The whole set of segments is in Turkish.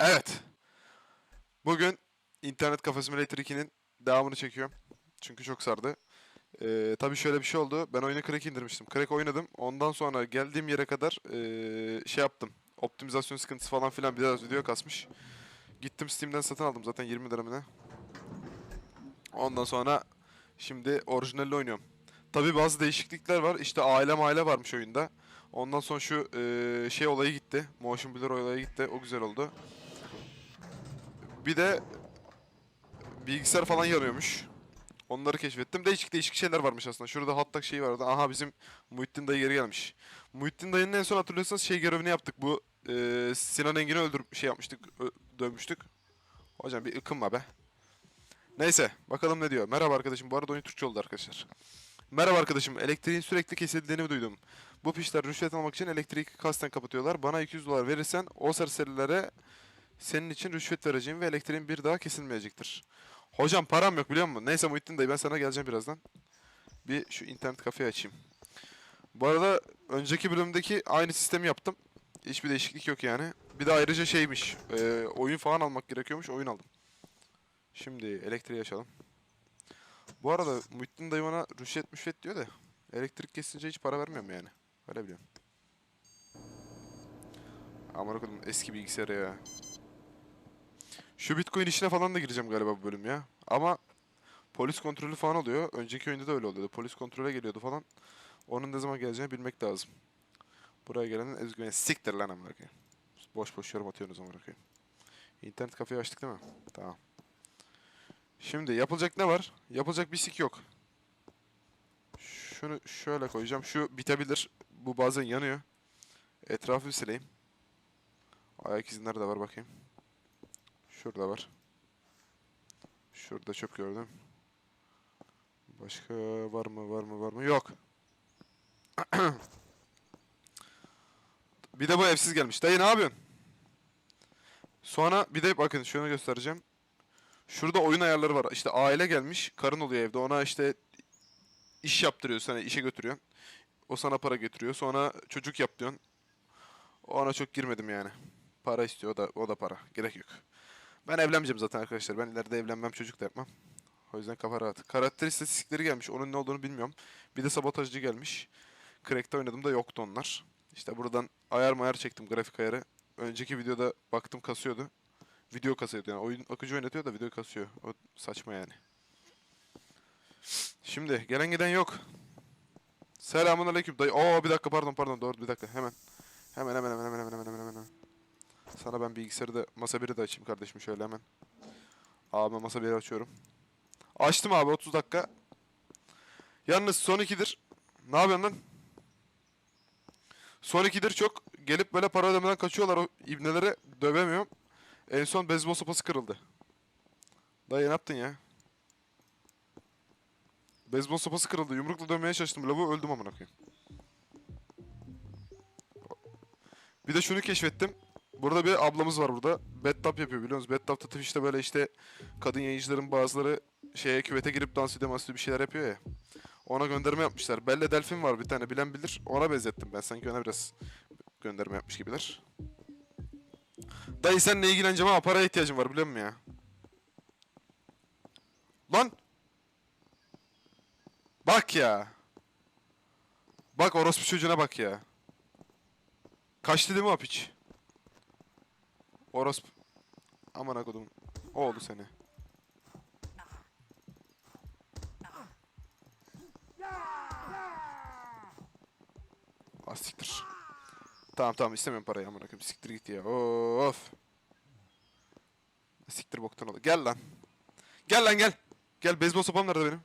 Evet. Bugün internet kafe simulator 2'nin devamını çekiyorum. Çünkü çok sardı. Ee, tabii şöyle bir şey oldu. Ben oyunu crack indirmiştim. Crack oynadım. Ondan sonra geldiğim yere kadar ee, şey yaptım. Optimizasyon sıkıntısı falan filan biraz video kasmış. Gittim Steam'den satın aldım zaten 20 lira. Ondan sonra şimdi orijinalde oynuyorum. Tabii bazı değişiklikler var. İşte aile aile varmış oyunda. Ondan sonra şu ee, şey olayı gitti. Motion blur olayı gitti. O güzel oldu. Bir de bilgisayar falan yanıyormuş. Onları keşfettim. Değişik değişik şeyler varmış aslında. Şurada hot dog şeyi vardı. Aha bizim Muhittin dayı geri gelmiş. Muhittin dayının en son hatırlıyorsanız şey görevini yaptık. Bu eee, Sinan Engin'i öldür şey yapmıştık. dövmüştük. Hocam bir ıkınma be. Neyse bakalım ne diyor. Merhaba arkadaşım. Bu arada oyun Türkçe oldu arkadaşlar. Merhaba arkadaşım. Elektriğin sürekli kesildiğini duydum. Bu pişler rüşvet almak için elektriği kasten kapatıyorlar. Bana 200 dolar verirsen o serserilere senin için rüşvet vereceğim ve elektriğin bir daha kesilmeyecektir. Hocam param yok biliyor musun? Neyse Muhittin dayı ben sana geleceğim birazdan. Bir şu internet kafeyi açayım. Bu arada önceki bölümdeki aynı sistemi yaptım. Hiçbir değişiklik yok yani. Bir de ayrıca şeymiş. e, oyun falan almak gerekiyormuş. Oyun aldım. Şimdi elektriği açalım. Bu arada Muhittin dayı bana rüşvet müşvet diyor da elektrik kesince hiç para vermiyorum yani. Öyle biliyorum. Okudum eski bilgisayarı ya. Şu Bitcoin işine falan da gireceğim galiba bu bölüm ya. Ama polis kontrolü falan oluyor. Önceki oyunda da öyle oluyordu. Polis kontrole geliyordu falan. Onun ne zaman geleceğini bilmek lazım. Buraya gelenin özgüveni siktir lan amına. Boş boş yorum atıyorsunuz amına koyayım. İnternet kafeyi açtık değil mi? Tamam. Şimdi yapılacak ne var? Yapılacak bir sik yok. Şunu şöyle koyacağım. Şu bitebilir. Bu bazen yanıyor. Etrafı bir sileyim. Ayak izinleri de var bakayım. Şurada var. Şurada çöp gördüm. Başka var mı var mı var mı? Yok. bir de bu evsiz gelmiş. Dayı ne yapıyorsun? Sonra bir de bakın şunu göstereceğim. Şurada oyun ayarları var. İşte aile gelmiş. Karın oluyor evde. Ona işte iş yaptırıyorsun. Hani işe götürüyorsun. O sana para getiriyor. Sonra çocuk yap diyorsun. Ona çok girmedim yani. Para istiyor. O da, o da para. Gerek yok. Ben evlenmeyeceğim zaten arkadaşlar. Ben ileride evlenmem, çocuk da yapmam. O yüzden kafa rahat. Karakter istatistikleri gelmiş. Onun ne olduğunu bilmiyorum. Bir de sabotajcı gelmiş. Crack'te oynadım da yoktu onlar. İşte buradan ayar mayar çektim grafik ayarı. Önceki videoda baktım kasıyordu. Video kasıyordu yani. Oyun akıcı oynatıyor da video kasıyor. O saçma yani. Şimdi gelen giden yok. Selamun aleyküm dayı. Oo bir dakika pardon pardon doğru bir dakika hemen. Hemen hemen hemen hemen hemen hemen hemen. Sana ben bilgisayarı da masa biri de açayım kardeşim şöyle hemen. Abi masa biri açıyorum. Açtım abi 30 dakika. Yalnız son ikidir. Ne yapıyorsun lan? Son ikidir çok gelip böyle para ödemeden kaçıyorlar o ibnelere dövemiyorum. En son beyzbol sopası kırıldı. Dayı ne yaptın ya? Beyzbol sopası kırıldı. Yumrukla dövmeye çalıştım. Lavu öldüm amına koyayım. Bir de şunu keşfettim. Burada bir ablamız var burada. Bedtap yapıyor biliyorsunuz. Bedtap'ta Twitch'te böyle işte kadın yayıncıların bazıları şeye küvete girip dans ediyor, ediyor bir şeyler yapıyor ya. Ona gönderme yapmışlar. Belle Delfin var bir tane bilen bilir. Ona benzettim ben. Sanki ona biraz gönderme yapmış gibiler. Dayı seninle ilgileneceğim ama paraya ihtiyacım var biliyor musun ya? Lan! Bak ya! Bak orospu çocuğuna bak ya. Kaçtı değil mi o piç? Orospu. Aman akodum. O oldu seni. Ah siktir. Tamam tamam istemiyorum parayı amına koyayım. Siktir git ya. Of. Siktir boktan oldu. Gel lan. Gel lan gel. Gel beyzbol sopam nerede benim?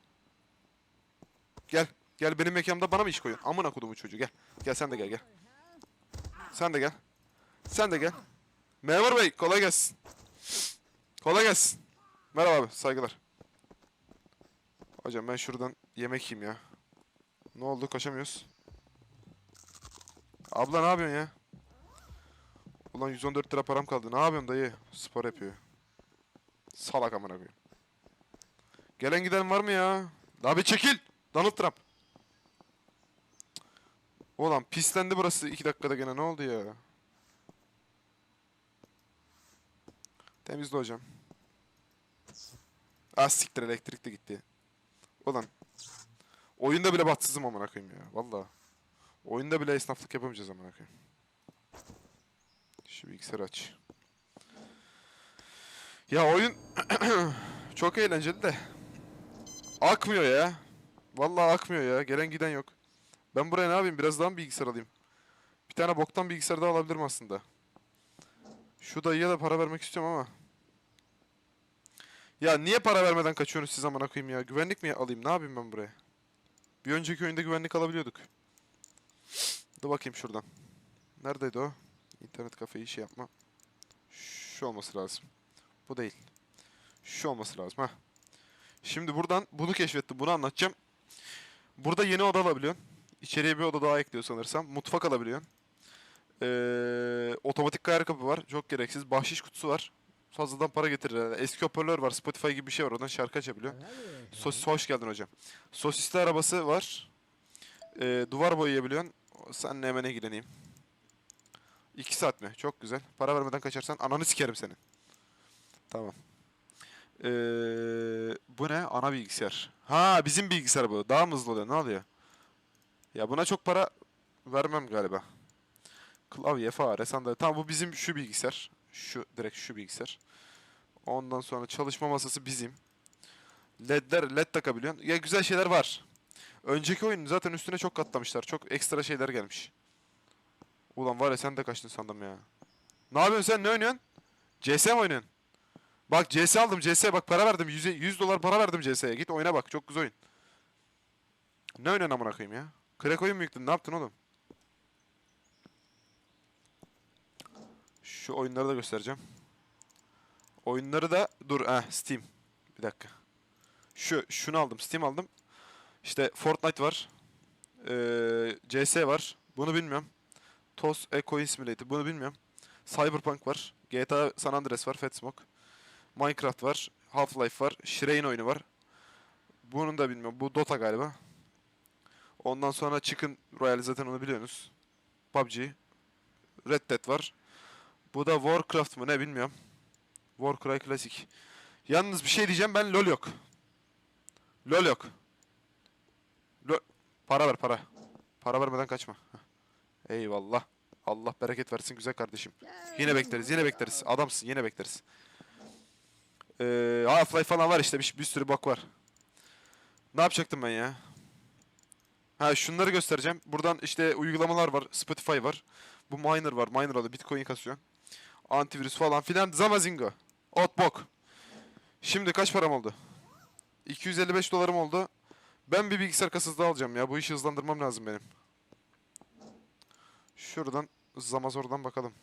Gel. Gel benim mekanımda bana mı iş koyuyorsun? Amına kodumun çocuğu gel. Gel sen de gel gel. Sen de gel. Sen de gel. Memur bey kolay gelsin. Kolay gelsin. Merhaba abi saygılar. Hocam ben şuradan yemek yiyeyim ya. Ne oldu kaçamıyoruz. Abla ne yapıyorsun ya? Ulan 114 lira param kaldı. Ne yapıyorsun dayı? Spor yapıyor. Salak amına koyayım. Gelen giden var mı ya? Bir çekil. Donald Trump. Ulan pislendi burası 2 dakikada gene ne oldu ya? Temizle hocam. Az siktir elektrik de gitti. Ulan. Oyunda bile bahtsızım amına koyayım ya. Valla. Oyunda bile esnaflık yapamayacağız amına koyayım. Şu bilgisayarı aç. Ya oyun çok eğlenceli de. Akmıyor ya. Vallahi akmıyor ya. Gelen giden yok. Ben buraya ne yapayım? Biraz daha mı bilgisayar alayım? Bir tane boktan bilgisayar daha alabilirim aslında. Şu dayıya da para vermek istiyorum ama. Ya niye para vermeden kaçıyorsunuz siz amına koyayım ya? Güvenlik mi alayım? Ne yapayım ben buraya? Bir önceki oyunda güvenlik alabiliyorduk. Dur bakayım şuradan. Neredeydi o? İnternet kafeyi şey yapma. Şu olması lazım. Bu değil. Şu olması lazım ha. Şimdi buradan bunu keşfettim. Bunu anlatacağım. Burada yeni oda alabiliyorsun. İçeriye bir oda daha ekliyor sanırsam. Mutfak alabiliyorsun. Ee, otomatik kayar kapı var. Çok gereksiz. Bahşiş kutusu var. Fazladan para getirir herhalde. Eski hoparlör var. Spotify gibi bir şey var. Oradan şarkı açabiliyor. Sosis hoş geldin hocam. Sosisli arabası var. Ee, duvar boyayabiliyorsun. Seninle hemen ilgileneyim. İki saat mi? Çok güzel. Para vermeden kaçarsan ananı sikerim senin. Tamam. Ee, bu ne? Ana bilgisayar. Ha bizim bilgisayar bu. Daha mı hızlı oluyor? Ne oluyor? Ya buna çok para vermem galiba. Klavye, fare, sandalye. Tamam bu bizim şu bilgisayar. Şu direkt şu bilgisayar. Ondan sonra çalışma masası bizim. LED'ler LED takabiliyorsun. Ya güzel şeyler var. Önceki oyun zaten üstüne çok katlamışlar. Çok ekstra şeyler gelmiş. Ulan var ya sen de kaçtın sandım ya. Ne yapıyorsun sen? Ne oynuyorsun? CS mi oynuyorsun? Bak CS aldım CS bak para verdim 100, 100 dolar para verdim CS'ye git oyuna bak çok güzel oyun. Ne oynuyorsun amına koyayım ya? Crack oyun mu yükledin ne yaptın oğlum? Şu oyunları da göstereceğim. Oyunları da dur eh Steam. Bir dakika. Şu şunu aldım Steam aldım. İşte Fortnite var. Ee, CS var. Bunu bilmiyorum. TOS Eco Simulator bunu bilmiyorum. Cyberpunk var. GTA San Andreas var. Fat Smoke. Minecraft var. Half-Life var. Shrine oyunu var. Bunun da bilmiyorum. Bu Dota galiba. Ondan sonra Chicken Royale zaten onu biliyorsunuz. PUBG. Red Dead var. Bu da Warcraft mı ne bilmiyorum. Warcry Classic. Yalnız bir şey diyeceğim ben LoL yok. LoL yok. LoL. Para ver para. Para vermeden kaçma. Eyvallah. Allah bereket versin güzel kardeşim. Yine bekleriz, yine bekleriz. Adamsın, yine bekleriz. Ee, Half-Life falan var işte, bir, bir sürü bak var. Ne yapacaktım ben ya? Ha şunları göstereceğim. Buradan işte uygulamalar var, Spotify var. Bu miner var, miner adı, Bitcoin kasıyor. Antivirüs falan filan, Zamazingo. Otbok. Şimdi kaç param oldu? 255 dolarım oldu. Ben bir bilgisayar kasası daha alacağım ya. Bu işi hızlandırmam lazım benim. Şuradan Zamazor'dan bakalım.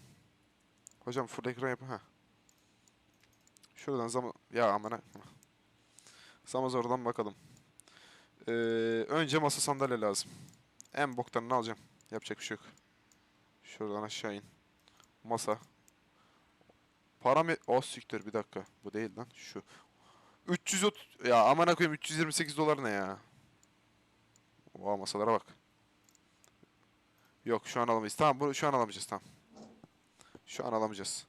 Hocam full ekran yap. Ha. Şuradan zam ya amına. Zamazor'dan bakalım. Ee, önce masa sandalye lazım. En boktanını alacağım. Yapacak bir şey yok. Şuradan aşağı in. Masa. Para mı? Oh siktir bir dakika. Bu değil lan. Şu. 330 ya amına koyayım 328 dolar ne ya? Oha masalara bak. Yok şu an alamayız. Tamam bunu şu an alamayacağız tamam. Şu an alamayacağız.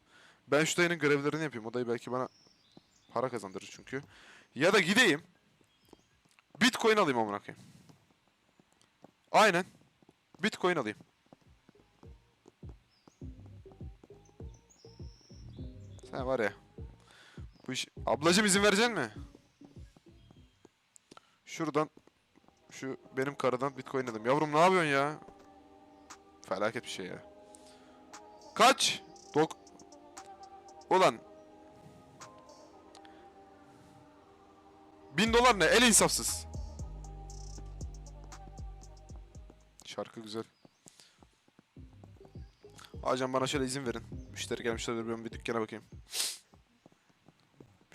Ben şu dayının görevlerini yapayım. O dayı belki bana para kazandırır çünkü. Ya da gideyim. Bitcoin alayım amına koyayım. Aynen. Bitcoin alayım. Sen var ya. Bu iş... Ablacım izin verecek mi? Şuradan şu benim karıdan bitcoin alayım. Yavrum ne yapıyorsun ya? Felaket bir şey ya. Kaç? Dok... Ulan. Bin dolar ne? El insafsız. Şarkı güzel. Hocam bana şöyle izin verin. Müşteri gelmişler ben bir dükkana bakayım.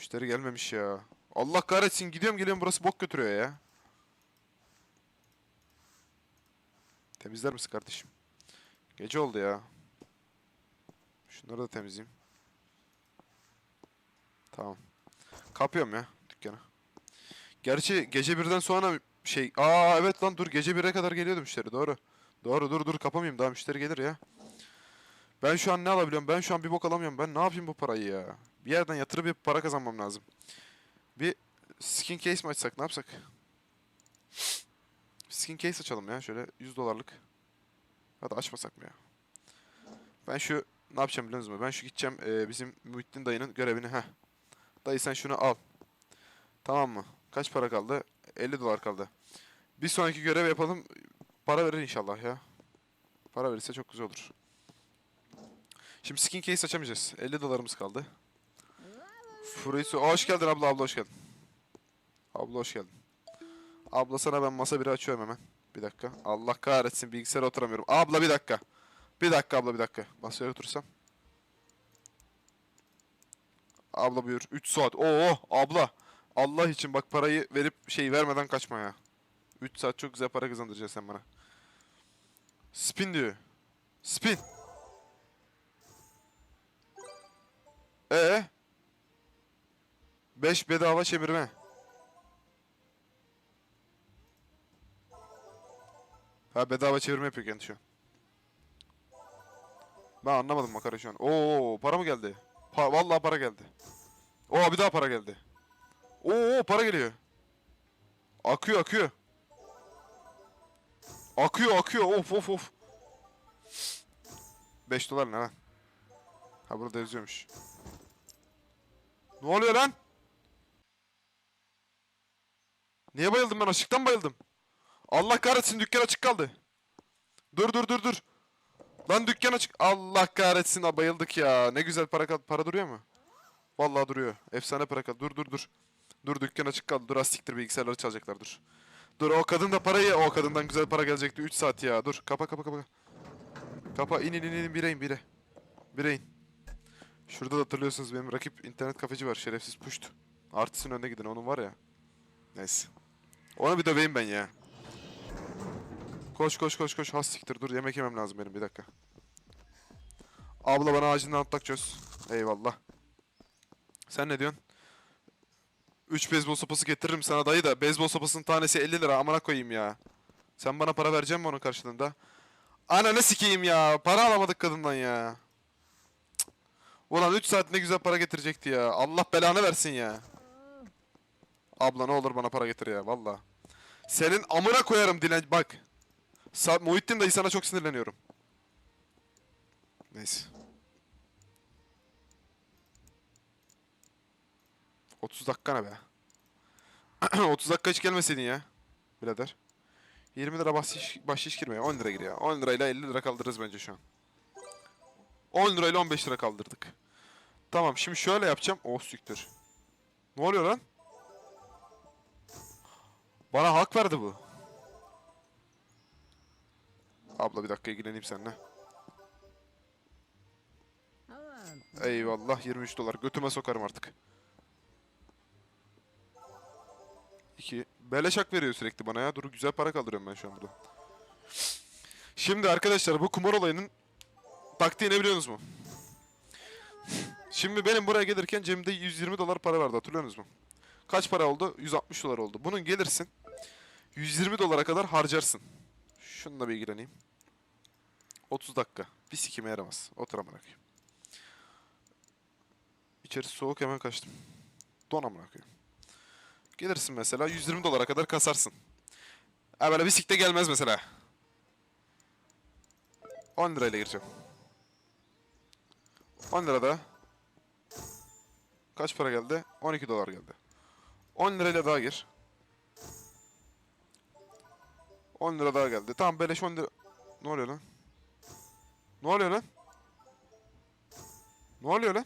Müşteri gelmemiş ya. Allah kahretsin gidiyorum geliyorum burası bok götürüyor ya. Temizler misin kardeşim? Gece oldu ya. Şunları da temizleyeyim. Tamam. Kapıyorum ya dükkanı. Gerçi gece birden sonra şey... Aa evet lan dur gece 1'e kadar geliyordu müşteri doğru. Doğru dur dur kapamayayım daha müşteri gelir ya. Ben şu an ne alabiliyorum? Ben şu an bir bok alamıyorum. Ben ne yapayım bu parayı ya? Bir yerden yatırıp bir para kazanmam lazım. Bir skin case mi açsak? Ne yapsak? Skin case açalım ya. Şöyle 100 dolarlık. Hadi açmasak mı ya? Ben şu ne yapacağım biliyor musunuz? Ben şu gideceğim eee, bizim Muhittin dayının görevini. Heh. Dayı sen şunu al. Tamam mı? Kaç para kaldı? 50 dolar kaldı. Bir sonraki görev yapalım. Para verir inşallah ya. Para verirse çok güzel olur. Şimdi skin case açamayacağız. 50 dolarımız kaldı. Furuysu. Hoş geldin abla abla hoş geldin. Abla hoş geldin. Abla sana ben masa biri açıyorum hemen. Bir dakika. Allah kahretsin bilgisayara oturamıyorum. Abla bir dakika. Bir dakika abla bir dakika. Masaya otursam. Abla buyur. 3 saat. Oo abla. Allah için bak parayı verip şey vermeden kaçma ya. 3 saat çok güzel para kazandıracaksın sen bana. Spin diyor. Spin. Ee? 5 bedava çevirme. Ha bedava çevirme yapıyor kendi şu an. Ben anlamadım makara şu an. Oo para mı geldi? Pa vallahi para geldi. Oo bir daha para geldi. Oo para geliyor. Akıyor akıyor. Akıyor akıyor of of of. 5 dolar ne lan? Ha burada yazıyormuş. Ne oluyor lan? Niye bayıldım ben? Açıktan bayıldım. Allah kahretsin dükkan açık kaldı. Dur dur dur dur. Lan dükkan açık. Allah kahretsin ha bayıldık ya. Ne güzel para kal- para duruyor mu? Vallahi duruyor. Efsane para kaldı. Dur dur dur. Dur dükkan açık kaldı. Dur astiktir bilgisayarları çalacaklar dur. Dur o kadın da parayı o kadından güzel para gelecekti 3 saat ya. Dur kapa kapa kapa. Kapa in in in in bire in bire. Bire in. Şurada da hatırlıyorsunuz benim rakip internet kafeci var şerefsiz puşt. Artistin önüne gidin onun var ya. Neyse. Onu bir döveyim ben ya. Koş koş koş koş has siktir dur yemek yemem lazım benim bir dakika. Abla bana acilen atlak çöz. Eyvallah. Sen ne diyorsun? 3 beyzbol sopası getiririm sana dayı da beyzbol sopasının tanesi 50 lira amına koyayım ya. Sen bana para verecek mi onun karşılığında? Ananı sikeyim ya. Para alamadık kadından ya. Cık. Ulan 3 saat ne güzel para getirecekti ya. Allah belanı versin ya. Abla ne olur bana para getir ya valla. Senin amına koyarım dilen bak. Sa Muhittin dayı sana çok sinirleniyorum. Neyse. 30 dakika ne be? 30 dakika hiç gelmeseydin ya. Birader. 20 lira bahşiş, bahşiş girmiyor. 10 lira giriyor. 10 lirayla 50 lira kaldırırız bence şu an. 10 lirayla 15 lira kaldırdık. Tamam şimdi şöyle yapacağım. Oh siktir. Ne oluyor lan? Bana hak verdi bu. Abla bir dakika ilgileneyim seninle. Eyvallah 23 dolar. Götüme sokarım artık. 2. Beleş hak veriyor sürekli bana ya. Dur güzel para kaldırıyorum ben şu an burada. Şimdi arkadaşlar bu kumar olayının taktiği ne biliyorsunuz mu? Şimdi benim buraya gelirken cebimde 120 dolar para vardı hatırlıyorsunuz mu? Kaç para oldu? 160 dolar oldu. Bunun gelirsin 120 dolara kadar harcarsın. Şununla bir ilgileneyim. 30 dakika. Bir sikime yaramaz. Otur amına koyayım. İçerisi soğuk hemen kaçtım. Don amına koyayım. Gelirsin mesela 120 dolara kadar kasarsın. Ha böyle bir sikte gelmez mesela. 10 lirayla gireceğim. 10 lira da. Kaç para geldi? 12 dolar geldi. 10 lirayla daha gir. 10 lira daha geldi. Tamam beleş 10 lira. Ne oluyor lan? Ne oluyor lan? Ne oluyor lan?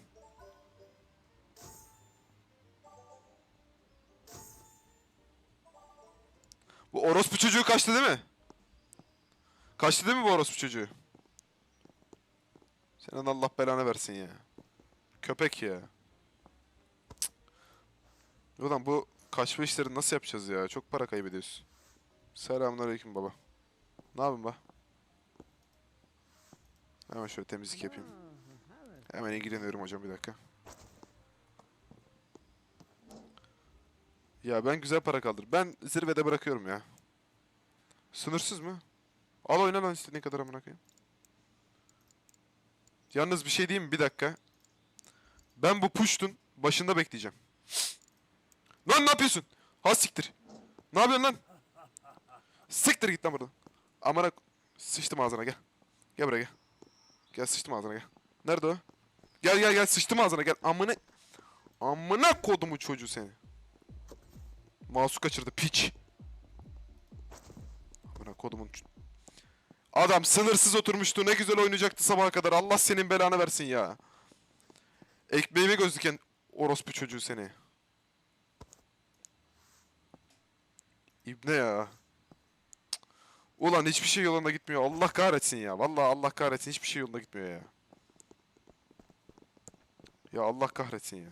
Bu orospu çocuğu kaçtı değil mi? Kaçtı değil mi bu orospu çocuğu? Senin Allah belanı versin ya. Köpek ya. Cık. Ulan bu kaçma işlerini nasıl yapacağız ya? Çok para kaybediyoruz. Selamünaleyküm baba. Ne yapayım ba? Hemen şöyle temizlik yapayım. Hemen ilgileniyorum hocam bir dakika. Ya ben güzel para kaldır. Ben zirvede bırakıyorum ya. Sınırsız mı? Al oyna lan istediğin kadar amına koyayım. Yalnız bir şey diyeyim mi? Bir dakika. Ben bu puştun başında bekleyeceğim. Lan ne yapıyorsun? Ha siktir. Ne yapıyorsun lan? Siktir git lan buradan. Amına sıçtım ağzına gel. Gel buraya gel. Gel sıçtım ağzına gel. Nerede o? Gel gel gel sıçtım ağzına gel. Amına Amına kodumu çocuğu seni. Mouse'u kaçırdı piç. Amına kodumun Adam sınırsız oturmuştu. Ne güzel oynayacaktı sabaha kadar. Allah senin belanı versin ya. Ekmeğime göz orospu çocuğu seni. İbne ya. Ulan hiçbir şey yolunda gitmiyor. Allah kahretsin ya. Vallahi Allah kahretsin hiçbir şey yolunda gitmiyor ya. Ya Allah kahretsin ya.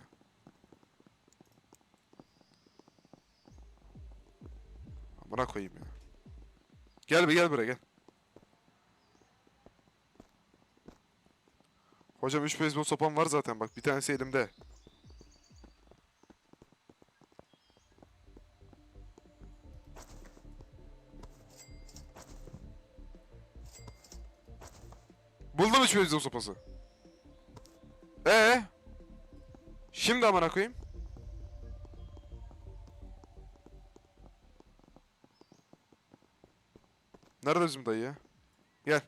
Bırak koyayım ya. Gel bir gel buraya gel. Hocam 3 beyzbol sopam var zaten bak bir tanesi elimde. Buldum 3 beyzbol sopası. Ee? Şimdi amına koyayım. Nerede bizim dayı ya? Gel.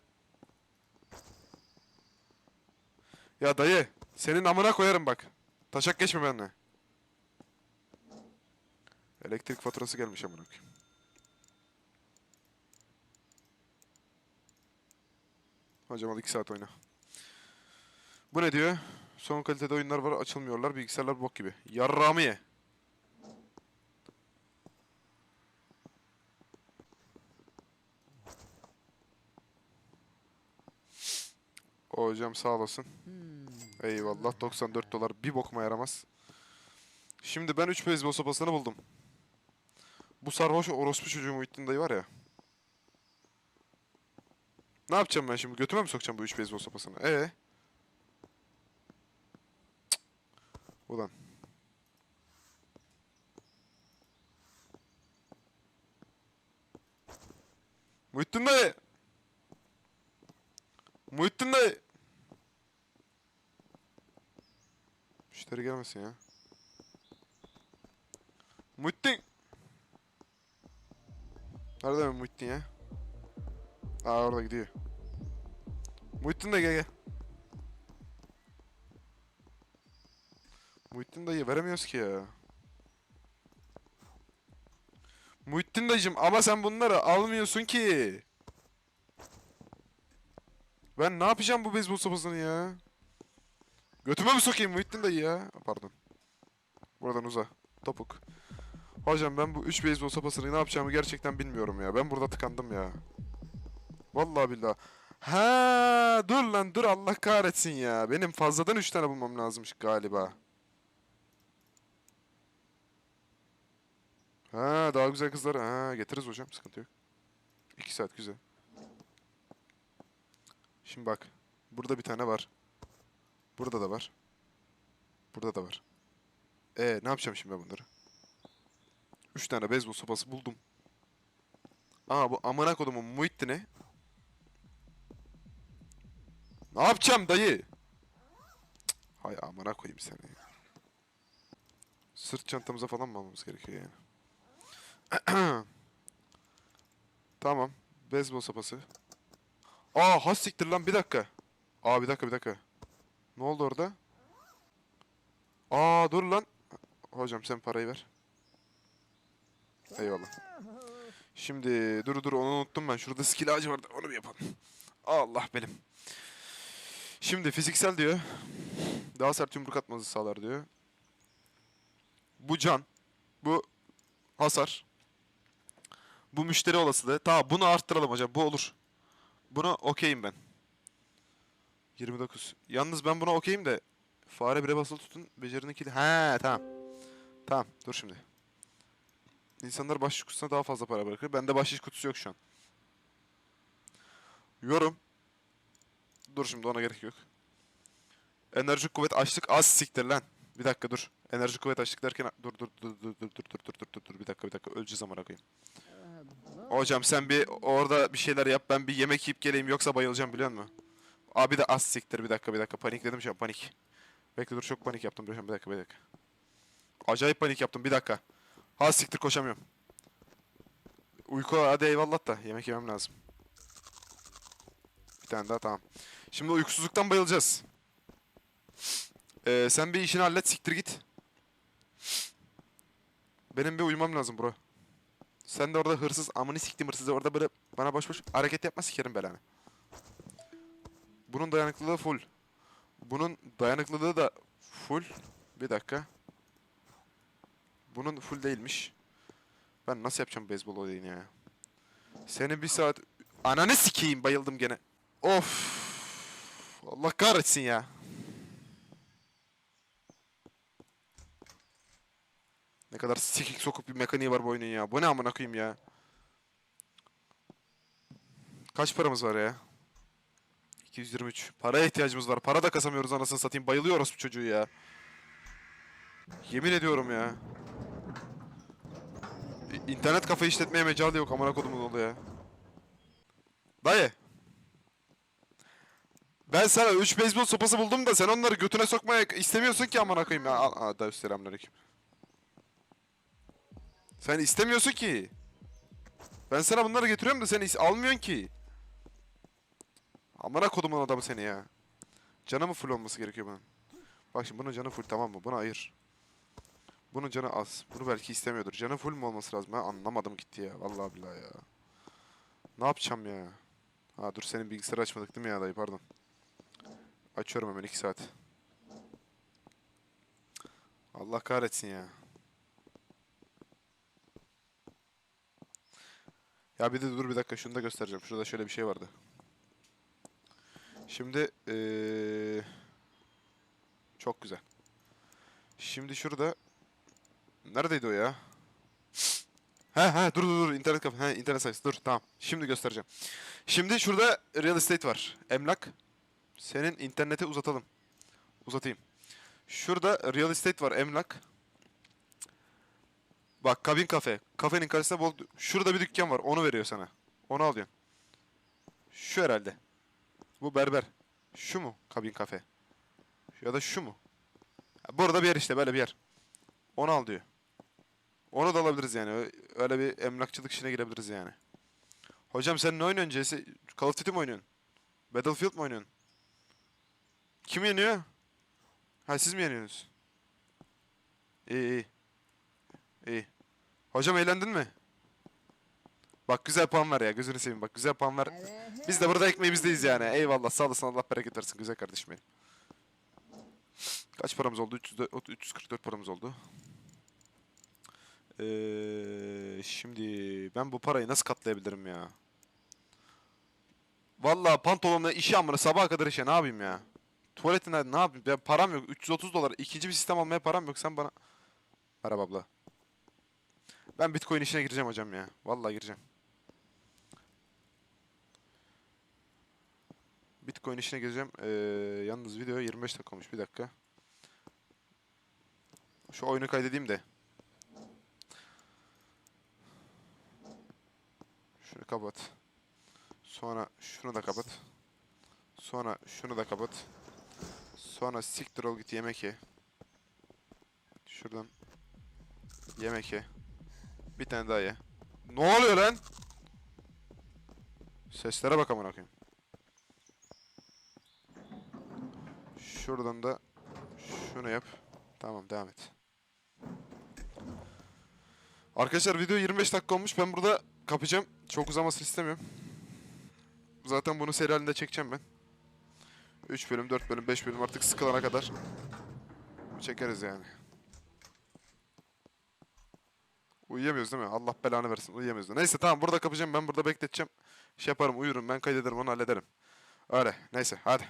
Ya dayı, senin amına koyarım bak. Taşak geçme benimle. Elektrik faturası gelmiş amına koyayım. Hocam al 2 saat oyna. Bu ne diyor? Son kalitede oyunlar var açılmıyorlar. Bilgisayarlar bok gibi. Yarrağımı ye. Hocam sağ olasın. Eyvallah 94 dolar bir bokuma yaramaz. Şimdi ben 3 beyzbol sopasını buldum. Bu sarhoş orospu çocuğu Muhittin dayı var ya. Ne yapacağım ben şimdi? Götüme mi sokacağım bu 3 beyzbol sopasını? Ee? Cık. Ulan. Muhittin dayı! Muhittin dayı! Müşteri gelmesin ya. Muhittin! Nerede mi Muhittin ya? Aa orada gidiyor. Muhittin de gel gel. Muhittin dayı veremiyoruz ki ya. Muhittin dayıcım ama sen bunları almıyorsun ki. Ben ne yapacağım bu beyzbol sopasını ya? Götüme mi sokayım Muhittin dayı ya? Pardon. Buradan uza. Topuk. Hocam ben bu 3 beyzbol sopasını ne yapacağımı gerçekten bilmiyorum ya. Ben burada tıkandım ya. Vallahi billahi. Ha, dur lan dur Allah kahretsin ya. Benim fazladan 3 tane bulmam lazımmış galiba. Ha, daha güzel kızlar. Ha, getiririz hocam. Sıkıntı yok. 2 saat güzel. Şimdi bak. Burada bir tane var. Burada da var. Burada da var. E ne yapacağım şimdi ben bunları? 3 tane beyzbol sopası buldum. Aa bu amına kodumun Muhittin'i. Ne yapacağım dayı? Cık, Hay amına koyayım seni ya. Sırt çantamıza falan mı almamız gerekiyor yani? tamam. Beyzbol sopası. Aa has siktir lan bir dakika. Aa bir dakika bir dakika. Ne oldu orada? Aa dur lan. Hocam sen parayı ver. Eyvallah. Şimdi dur dur onu unuttum ben. Şurada skill ağacı vardı. Onu bir yapalım. Allah benim. Şimdi fiziksel diyor. Daha sert yumruk atmanızı sağlar diyor. Bu can. Bu hasar. Bu müşteri olasılığı. Tamam bunu arttıralım hocam. Bu olur. Buna okeyim ben. 29. Yalnız ben buna okeyim de fare bire basılı tutun. Becerinin kili. He tamam. Tamam dur şimdi. İnsanlar bahşiş kutusuna daha fazla para bırakır. Bende bahşiş kutusu yok şu an. Yorum. Dur şimdi ona gerek yok. Enerji kuvvet açlık az siktir lan. Bir dakika dur. Enerji kuvvet açlık derken dur dur dur dur dur dur dur dur dur dur bir dakika bir dakika öleceğiz amına koyayım. Hocam sen bir orada bir şeyler yap ben bir yemek yiyip geleyim yoksa bayılacağım biliyor musun? Abi de az siktir bir dakika bir dakika panikledim şu an panik. Bekle dur çok panik yaptım bir dakika bir dakika. Acayip panik yaptım bir dakika. Ha siktir koşamıyorum. Uyku hadi eyvallah da yemek yemem lazım. Bir tane daha tamam. Şimdi uykusuzluktan bayılacağız. Ee, sen bir işini hallet siktir git. Benim bir uyumam lazım bro. Sen de orada hırsız amını siktim hırsızı orada böyle bana boş boş hareket yapma sikerim belanı. Bunun dayanıklılığı full. Bunun dayanıklılığı da full. Bir dakika. Bunun full değilmiş. Ben nasıl yapacağım beyzbol olayını ya? Seni bir saat... Ananı sikeyim bayıldım gene. Of. Allah kahretsin ya. Ne kadar sikik sokup bir mekaniği var bu oyunun ya. Bu ne amına koyayım ya. Kaç paramız var ya? 223. Paraya ihtiyacımız var. Para da kasamıyoruz anasını satayım. Bayılıyoruz bu çocuğu ya. Yemin ediyorum ya. İnternet kafe işletmeye mecali yok amına kodumun oğlu ya. Dayı. Ben sana 3 beyzbol sopası buldum da sen onları götüne sokmaya istemiyorsun ki amına koyayım ya. Al, al, dayı selamünaleyküm. Sen istemiyorsun ki. Ben sana bunları getiriyorum da sen almıyorsun ki. Amına kodumun adamı seni ya. Canı mı full olması gerekiyor bunun? Bak şimdi bunun canı full tamam mı? Buna ayır. Bunun canı az. Bunu belki istemiyordur. Canı full mu olması lazım? Ben anlamadım gitti ya. Vallahi billahi ya. Ne yapacağım ya? Ha dur senin bilgisayarı açmadık değil mi ya dayı pardon. Açıyorum hemen 2 saat. Allah kahretsin ya. Ya bir de dur bir dakika şunu da göstereceğim. Şurada şöyle bir şey vardı. Şimdi eee çok güzel. Şimdi şurada neredeydi o ya? He he dur dur dur internet kafe. He internet sayısı dur tamam. Şimdi göstereceğim. Şimdi şurada real estate var. Emlak. Senin internete uzatalım. Uzatayım. Şurada real estate var emlak. Bak kabin kafe. Kafenin karşısında bol... Şurada bir dükkan var. Onu veriyor sana. Onu alıyorsun. Şu herhalde. Bu berber. Şu mu kabin kafe? Ya da şu mu? Burada bir yer işte böyle bir yer. Onu al diyor. Onu da alabiliriz yani. Öyle bir emlakçılık işine girebiliriz yani. Hocam sen ne oynuyorsun CS? Call of Duty mi oynuyorsun? Battlefield mi oynuyorsun? Kim yeniyor? Ha siz mi yeniyorsunuz? İyi iyi. İyi. Hocam eğlendin mi? Bak güzel puan ver ya gözünü seveyim bak güzel puan ver. Biz de burada ekmeğimizdeyiz yani. Eyvallah sağ olasın Allah bereket versin güzel kardeşim benim. Kaç paramız oldu? 304, 344 paramız oldu. Ee, şimdi ben bu parayı nasıl katlayabilirim ya? Vallahi pantolonla işi amına sabaha kadar işe ne yapayım ya? Tuvaletine ne yapayım? Ya param yok. 330 dolar. İkinci bir sistem almaya param yok. Sen bana... Merhaba abla. Ben Bitcoin işine gireceğim hocam ya. Vallahi gireceğim. Bitcoin işine gireceğim. Ee, yalnız video 25 dakika olmuş. Bir dakika. Şu oyunu kaydedeyim de. Şunu kapat. Sonra şunu da kapat. Sonra şunu da kapat. Sonra siktir ol git yemek ye. Şuradan yemek ye. Bir tane daha ye. Ne oluyor lan? Seslere bak amına koyayım. Şuradan da şunu yap. Tamam devam et. Arkadaşlar video 25 dakika olmuş. Ben burada kapayacağım. Çok uzamasını istemiyorum. Zaten bunu seri halinde çekeceğim ben. 3 bölüm, 4 bölüm, 5 bölüm artık sıkılana kadar çekeriz yani. Uyuyamıyoruz değil mi? Allah belanı versin. Uyuyamıyoruz. Neyse tamam burada kapayacağım. Ben burada bekleteceğim. Şey yaparım uyurum. Ben kaydederim onu hallederim. Öyle. Neyse hadi.